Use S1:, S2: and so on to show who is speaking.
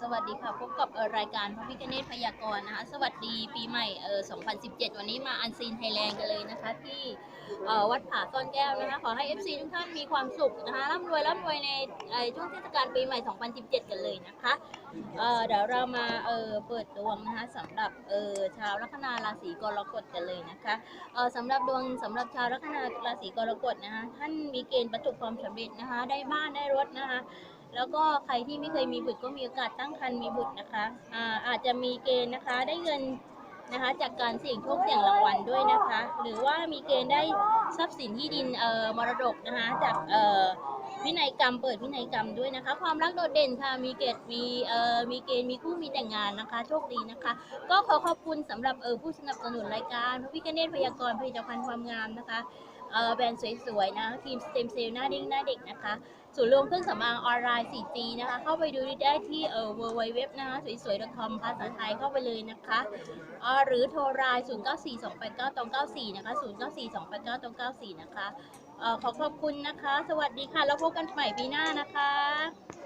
S1: สวัสดีค่ะ พบกับรายการพระพิคเนตพยากรณ์นะคะ สวัสดีปีใหม่เออ2017 วันนี้มาอันซีนไทยแลนด์กันเลยนะคะ ที่เอ่อวัดผาซ่อนแก้วนะคะ ขอให้ FC ทุกท่านมีความสุขนะคะร่ำรวยร่ำรวยในเอ่อช่วงเทศกาลปีใหม่ 2017 กันเลยนะคะเอ่อเดี๋ยวเรามาเออเปิดดวงนะคะสำหรับเออชาวลัคนาราศีกรกฎกันเลยนะคะเออสำหรับดวงสำหรับชาวลัคนาราศีกรกฎนะคะท่านมีเกณฑ์ประสบความสำเร็จนะคะ ได้บ้านได้รถนะคะ แล้วก็ใครที่ไม่เคยมีบุตรก็มีโอกาสตั้งครรภ์มีบุตรนะคะอ่าอาจจะมีเกณฑ์นะคะได้เงินนะคะจากการเสี่ยงโชคเสี่ยงรางวัลด้วยนะคะ หรือว่ามีเกณฑ์ได้ทรัพย์สินที่ดินเอ่อมรดกนะคะจากเอ่อวินัยกรรมเปิดวินัยกรรมด้วยนะคะ ความรักโดดเด่นค่ะมีเกณฑ์มีเอ่อมีเกณฑ์มีคู่มีแต่งงานนะคะ โชคดีนะคะ ก็ขอขอบคุณสำหรับเออผู้สนับสนุนรายการพระพิคเนตพยากรณ์ผลิตภัณฑ์ความงามนะคะ แบรนด์สวยๆนะครีมสเต็มเซลล์หน้าเด้งหน้าเด็กนะคะศูนย์รวมเครื่องสำอางออนไลน์ 4G นะคะ เข้าไปดูได้ที่เอ่อ www นะคะสวยๆ .com ภาษาไทยเข้าไปเลยนะคะหรือโทรไลน์094289ต94 นะคะ 094289ต94 นะคะเอ่อขอขอบคุณนะคะ สวัสดีค่ะ แล้วพบกันใหม่ปีหน้านะคะ